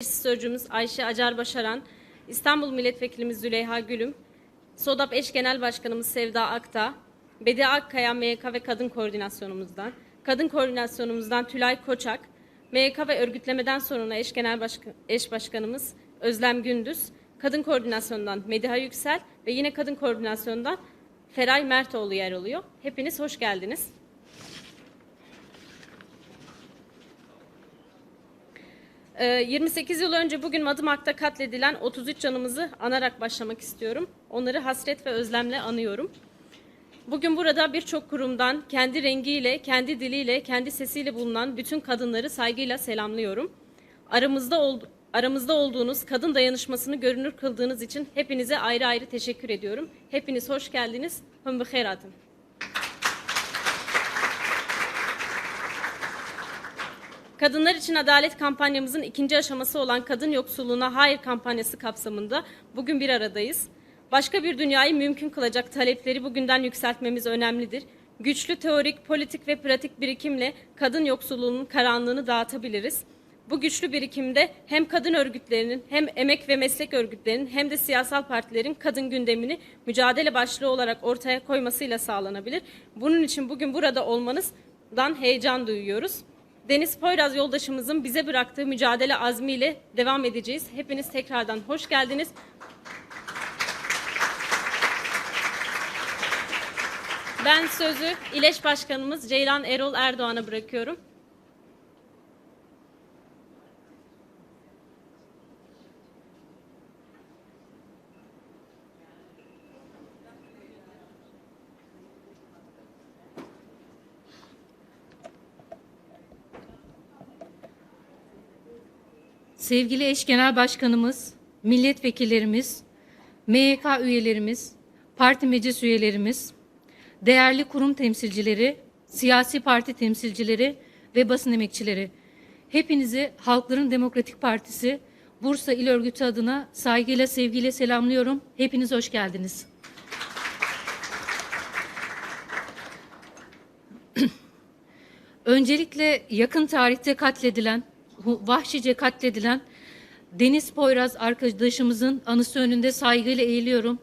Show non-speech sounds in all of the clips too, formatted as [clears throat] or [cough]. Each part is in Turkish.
Meclis Sözcümüz Ayşe Acar Başaran, İstanbul Milletvekilimiz Züleyha Gülüm, SODAP Eş Genel Başkanımız Sevda Akta, Bedi Akkaya MYK ve Kadın Koordinasyonumuzdan, Kadın Koordinasyonumuzdan Tülay Koçak, MYK ve Örgütlemeden Sorumlu Eş Genel Başkan, Eş Başkanımız Özlem Gündüz, Kadın Koordinasyonundan Mediha Yüksel ve yine Kadın Koordinasyonundan Feray Mertoğlu yer alıyor. Hepiniz hoş geldiniz. 28 yıl önce bugün Madımak'ta katledilen 33 canımızı anarak başlamak istiyorum. Onları hasret ve özlemle anıyorum. Bugün burada birçok kurumdan kendi rengiyle, kendi diliyle, kendi sesiyle bulunan bütün kadınları saygıyla selamlıyorum. Aramızda ol, aramızda olduğunuz kadın dayanışmasını görünür kıldığınız için hepinize ayrı ayrı teşekkür ediyorum. Hepiniz hoş geldiniz. Hüm atın. Kadınlar için Adalet kampanyamızın ikinci aşaması olan Kadın Yoksulluğuna Hayır kampanyası kapsamında bugün bir aradayız. Başka bir dünyayı mümkün kılacak talepleri bugünden yükseltmemiz önemlidir. Güçlü teorik, politik ve pratik birikimle kadın yoksulluğunun karanlığını dağıtabiliriz. Bu güçlü birikimde hem kadın örgütlerinin hem emek ve meslek örgütlerinin hem de siyasal partilerin kadın gündemini mücadele başlığı olarak ortaya koymasıyla sağlanabilir. Bunun için bugün burada olmanızdan heyecan duyuyoruz. Deniz Poyraz yoldaşımızın bize bıraktığı mücadele azmiyle devam edeceğiz. Hepiniz tekrardan hoş geldiniz. Ben sözü İleş Başkanımız Ceylan Erol Erdoğan'a bırakıyorum. Sevgili eş genel başkanımız, milletvekillerimiz, MYK üyelerimiz, parti meclis üyelerimiz, değerli kurum temsilcileri, siyasi parti temsilcileri ve basın emekçileri. Hepinizi Halkların Demokratik Partisi Bursa İl Örgütü adına saygıyla sevgiyle selamlıyorum. Hepiniz hoş geldiniz. [clears throat] Öncelikle yakın tarihte katledilen, vahşice katledilen Deniz Poyraz arkadaşımızın anısı önünde saygıyla eğiliyorum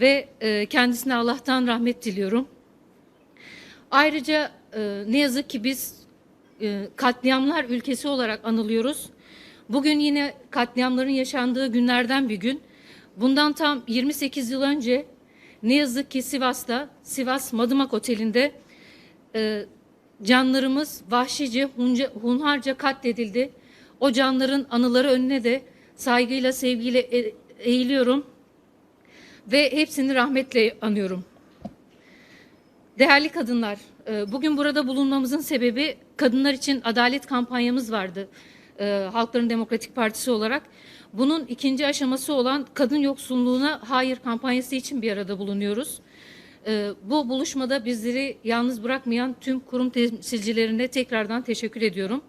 ve e, kendisine Allah'tan rahmet diliyorum. Ayrıca e, ne yazık ki biz e, katliamlar ülkesi olarak anılıyoruz. Bugün yine katliamların yaşandığı günlerden bir gün. Bundan tam 28 yıl önce ne yazık ki Sivas'ta, Sivas Madımak Oteli'nde e, canlarımız vahşice, hunca, hunharca katledildi. O canların anıları önüne de saygıyla, sevgiyle e- eğiliyorum ve hepsini rahmetle anıyorum. Değerli kadınlar, e, bugün burada bulunmamızın sebebi kadınlar için adalet kampanyamız vardı. e, Halkların Demokratik Partisi olarak. Bunun ikinci aşaması olan kadın yoksulluğuna hayır kampanyası için bir arada bulunuyoruz. E, Bu buluşmada bizleri yalnız bırakmayan tüm kurum temsilcilerine tekrardan teşekkür ediyorum.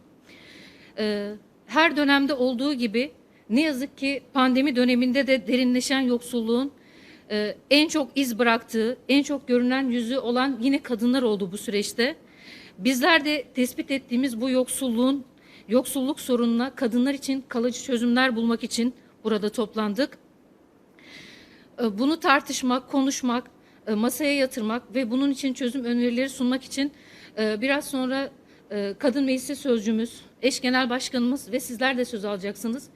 E, Her dönemde olduğu gibi ne yazık ki pandemi döneminde de derinleşen yoksulluğun e, en çok iz bıraktığı, en çok görünen yüzü olan yine kadınlar oldu bu süreçte. Bizler de tespit ettiğimiz bu yoksulluğun, yoksulluk sorununa kadınlar için kalıcı çözümler bulmak için burada toplandık. E, Bunu tartışmak, konuşmak, masaya yatırmak ve bunun için çözüm önerileri sunmak için e, biraz sonra e, Kadın Meclisi Sözcümüz, eş genel başkanımız ve sizler de söz alacaksınız.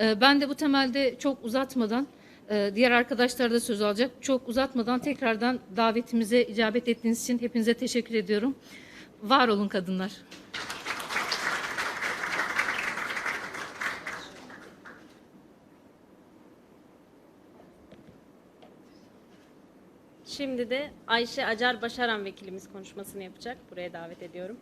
E, Ben de bu temelde çok uzatmadan, e, diğer arkadaşlar da söz alacak. Çok uzatmadan tekrardan davetimize icabet ettiğiniz için hepinize teşekkür ediyorum. Var olun kadınlar. Şimdi de Ayşe Acar Başaran vekilimiz konuşmasını yapacak. Buraya davet ediyorum.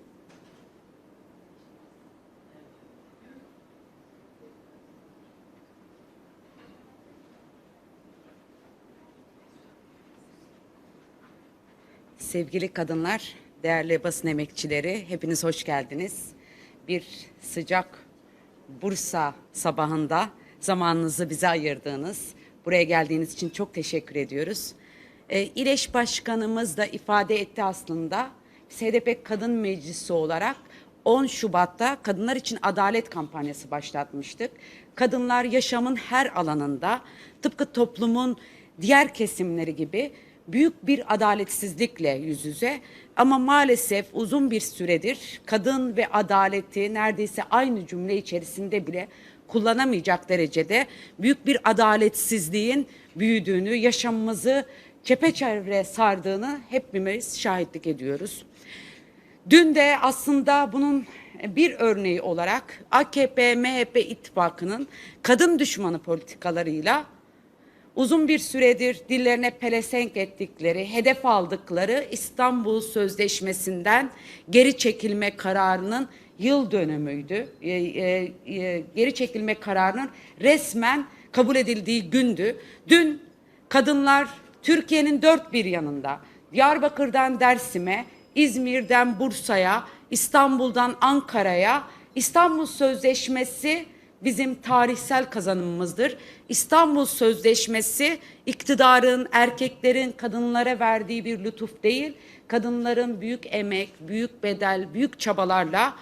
Sevgili kadınlar, değerli basın emekçileri, hepiniz hoş geldiniz. Bir sıcak Bursa sabahında zamanınızı bize ayırdığınız, buraya geldiğiniz için çok teşekkür ediyoruz. Ee, İleş Başkanımız da ifade etti aslında, SDP Kadın Meclisi olarak 10 Şubat'ta Kadınlar için Adalet kampanyası başlatmıştık. Kadınlar yaşamın her alanında tıpkı toplumun diğer kesimleri gibi büyük bir adaletsizlikle yüz yüze ama maalesef uzun bir süredir kadın ve adaleti neredeyse aynı cümle içerisinde bile kullanamayacak derecede büyük bir adaletsizliğin büyüdüğünü, yaşamımızı çepeçevre sardığını hepimiz şahitlik ediyoruz. Dün de aslında bunun bir örneği olarak AKP MHP ittifakının kadın düşmanı politikalarıyla uzun bir süredir dillerine pelesenk ettikleri, hedef aldıkları İstanbul Sözleşmesi'nden geri çekilme kararının yıl dönümüydü. E, e, e, geri çekilme kararının resmen kabul edildiği gündü. Dün kadınlar Türkiye'nin dört bir yanında, Diyarbakır'dan Dersim'e, İzmir'den Bursa'ya, İstanbul'dan Ankara'ya, İstanbul Sözleşmesi bizim tarihsel kazanımımızdır. İstanbul Sözleşmesi iktidarın, erkeklerin kadınlara verdiği bir lütuf değil, kadınların büyük emek, büyük bedel, büyük çabalarla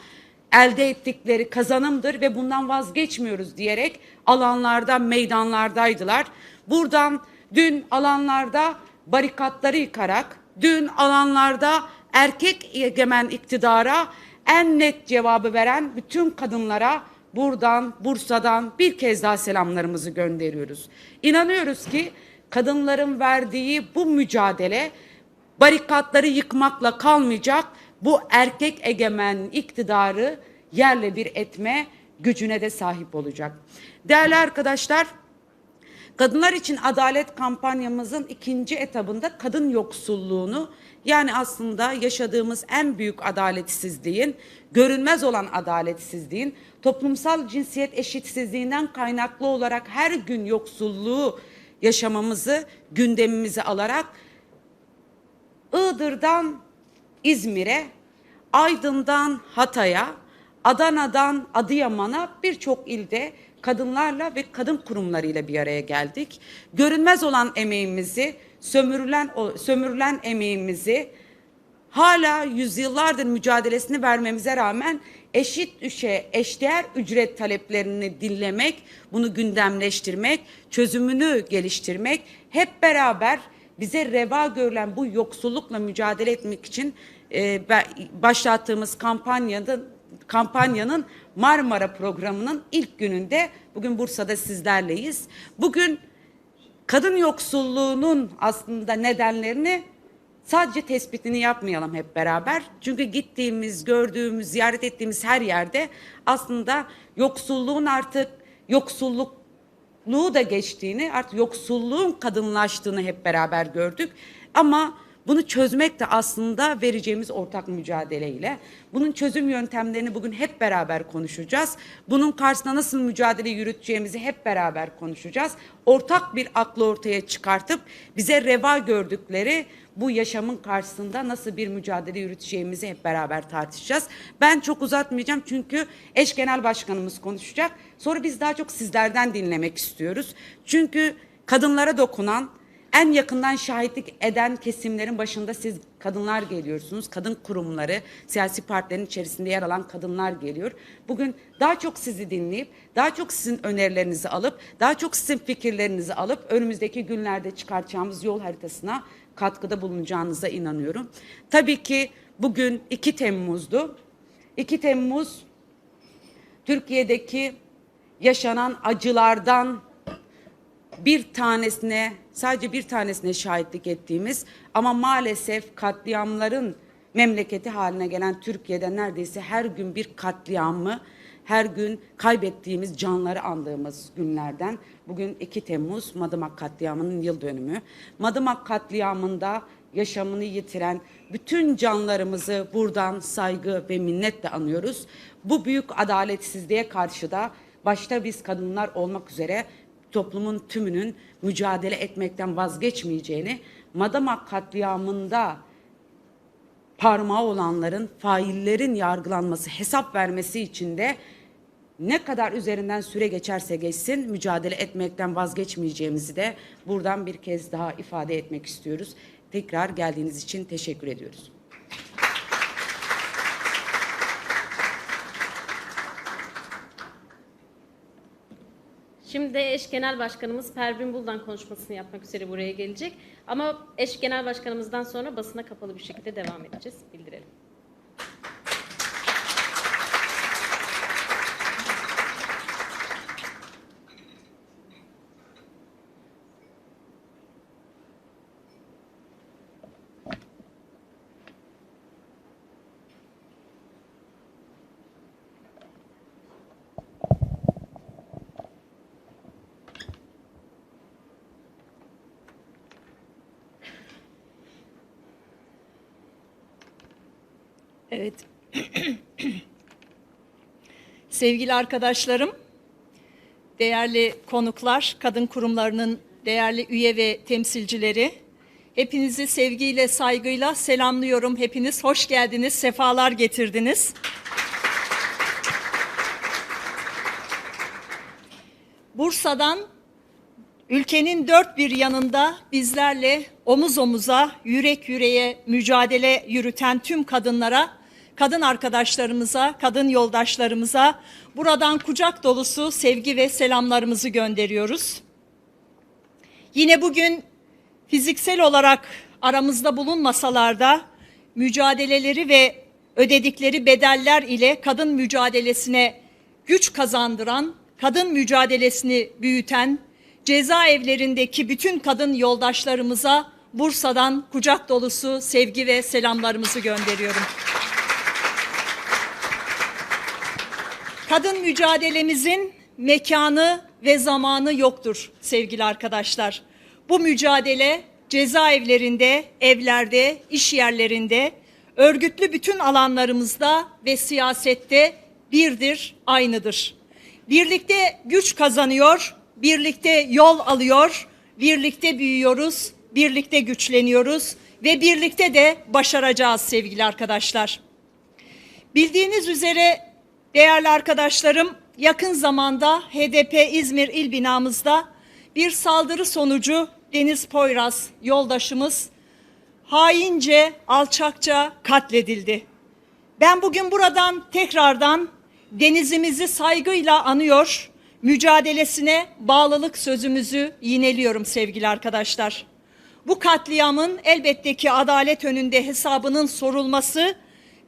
elde ettikleri kazanımdır ve bundan vazgeçmiyoruz diyerek alanlarda, meydanlardaydılar. Buradan dün alanlarda barikatları yıkarak, dün alanlarda erkek egemen iktidara en net cevabı veren bütün kadınlara buradan Bursa'dan bir kez daha selamlarımızı gönderiyoruz. İnanıyoruz ki kadınların verdiği bu mücadele barikatları yıkmakla kalmayacak. Bu erkek egemen iktidarı yerle bir etme gücüne de sahip olacak. Değerli arkadaşlar, Kadınlar için Adalet kampanyamızın ikinci etabında kadın yoksulluğunu yani aslında yaşadığımız en büyük adaletsizliğin, görünmez olan adaletsizliğin, toplumsal cinsiyet eşitsizliğinden kaynaklı olarak her gün yoksulluğu yaşamamızı gündemimize alarak Iğdır'dan İzmir'e, Aydın'dan Hatay'a, Adana'dan Adıyaman'a birçok ilde kadınlarla ve kadın kurumlarıyla bir araya geldik. Görünmez olan emeğimizi, sömürülen sömürülen emeğimizi hala yüzyıllardır mücadelesini vermemize rağmen eşit düşe, eşdeğer ücret taleplerini dinlemek, bunu gündemleştirmek, çözümünü geliştirmek, hep beraber bize reva görülen bu yoksullukla mücadele etmek için e, başlattığımız kampanyanın kampanyanın Marmara programının ilk gününde bugün Bursa'da sizlerleyiz. Bugün kadın yoksulluğunun aslında nedenlerini sadece tespitini yapmayalım hep beraber. Çünkü gittiğimiz, gördüğümüz, ziyaret ettiğimiz her yerde aslında yoksulluğun artık yoksullukluğu da geçtiğini, artık yoksulluğun kadınlaştığını hep beraber gördük. Ama bunu çözmek de aslında vereceğimiz ortak mücadeleyle. Bunun çözüm yöntemlerini bugün hep beraber konuşacağız. Bunun karşısında nasıl mücadele yürüteceğimizi hep beraber konuşacağız. Ortak bir aklı ortaya çıkartıp bize reva gördükleri bu yaşamın karşısında nasıl bir mücadele yürüteceğimizi hep beraber tartışacağız. Ben çok uzatmayacağım çünkü eş genel başkanımız konuşacak. Sonra biz daha çok sizlerden dinlemek istiyoruz. Çünkü kadınlara dokunan en yakından şahitlik eden kesimlerin başında siz kadınlar geliyorsunuz. Kadın kurumları, siyasi partilerin içerisinde yer alan kadınlar geliyor. Bugün daha çok sizi dinleyip, daha çok sizin önerilerinizi alıp, daha çok sizin fikirlerinizi alıp önümüzdeki günlerde çıkartacağımız yol haritasına katkıda bulunacağınıza inanıyorum. Tabii ki bugün 2 Temmuz'du. 2 Temmuz Türkiye'deki yaşanan acılardan bir tanesine sadece bir tanesine şahitlik ettiğimiz ama maalesef katliamların memleketi haline gelen Türkiye'de neredeyse her gün bir katliamı her gün kaybettiğimiz canları andığımız günlerden bugün 2 Temmuz Madımak katliamının yıl dönümü. Madımak katliamında yaşamını yitiren bütün canlarımızı buradan saygı ve minnetle anıyoruz. Bu büyük adaletsizliğe karşı da başta biz kadınlar olmak üzere toplumun tümünün mücadele etmekten vazgeçmeyeceğini, Madımak katliamında parmağı olanların, faillerin yargılanması, hesap vermesi için de ne kadar üzerinden süre geçerse geçsin mücadele etmekten vazgeçmeyeceğimizi de buradan bir kez daha ifade etmek istiyoruz. Tekrar geldiğiniz için teşekkür ediyoruz. Şimdi de eş genel başkanımız Pervin Buldan konuşmasını yapmak üzere buraya gelecek. Ama eş genel başkanımızdan sonra basına kapalı bir şekilde devam edeceğiz. Bildirelim. Evet. [clears throat] Sevgili arkadaşlarım, değerli konuklar, kadın kurumlarının değerli üye ve temsilcileri, hepinizi sevgiyle, saygıyla selamlıyorum. Hepiniz hoş geldiniz, sefalar getirdiniz. Bursa'dan ülkenin dört bir yanında bizlerle omuz omuza, yürek yüreğe mücadele yürüten tüm kadınlara, kadın arkadaşlarımıza, kadın yoldaşlarımıza buradan kucak dolusu sevgi ve selamlarımızı gönderiyoruz. Yine bugün fiziksel olarak aramızda bulunmasalar da mücadeleleri ve ödedikleri bedeller ile kadın mücadelesine güç kazandıran, kadın mücadelesini büyüten, cezaevlerindeki bütün kadın yoldaşlarımıza Bursa'dan kucak dolusu sevgi ve selamlarımızı gönderiyorum. Kadın mücadelemizin mekanı ve zamanı yoktur sevgili arkadaşlar. Bu mücadele cezaevlerinde, evlerde, iş yerlerinde, örgütlü bütün alanlarımızda ve siyasette birdir, aynıdır. Birlikte güç kazanıyor, birlikte yol alıyor, birlikte büyüyoruz, birlikte güçleniyoruz ve birlikte de başaracağız sevgili arkadaşlar. Bildiğiniz üzere değerli arkadaşlarım yakın zamanda HDP İzmir il binamızda bir saldırı sonucu Deniz Poyraz yoldaşımız haince, alçakça katledildi. Ben bugün buradan tekrardan denizimizi saygıyla anıyor, mücadelesine bağlılık sözümüzü yineliyorum sevgili arkadaşlar. Bu katliamın elbette ki adalet önünde hesabının sorulması,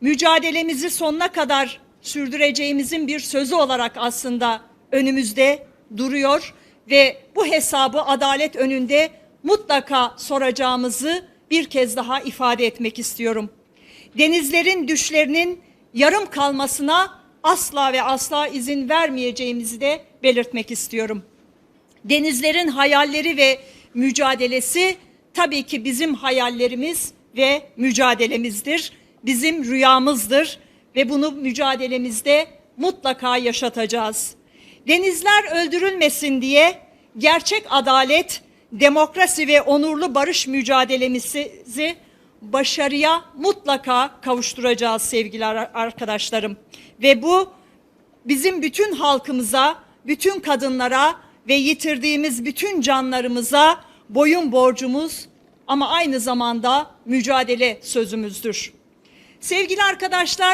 mücadelemizi sonuna kadar sürdüreceğimizin bir sözü olarak aslında önümüzde duruyor ve bu hesabı adalet önünde mutlaka soracağımızı bir kez daha ifade etmek istiyorum. Denizlerin düşlerinin yarım kalmasına asla ve asla izin vermeyeceğimizi de belirtmek istiyorum. Denizlerin hayalleri ve mücadelesi tabii ki bizim hayallerimiz ve mücadelemizdir. Bizim rüyamızdır ve bunu mücadelemizde mutlaka yaşatacağız. Denizler öldürülmesin diye gerçek adalet, demokrasi ve onurlu barış mücadelemizi başarıya mutlaka kavuşturacağız sevgili ar- arkadaşlarım. Ve bu bizim bütün halkımıza, bütün kadınlara ve yitirdiğimiz bütün canlarımıza boyun borcumuz ama aynı zamanda mücadele sözümüzdür. Sevgili arkadaşlar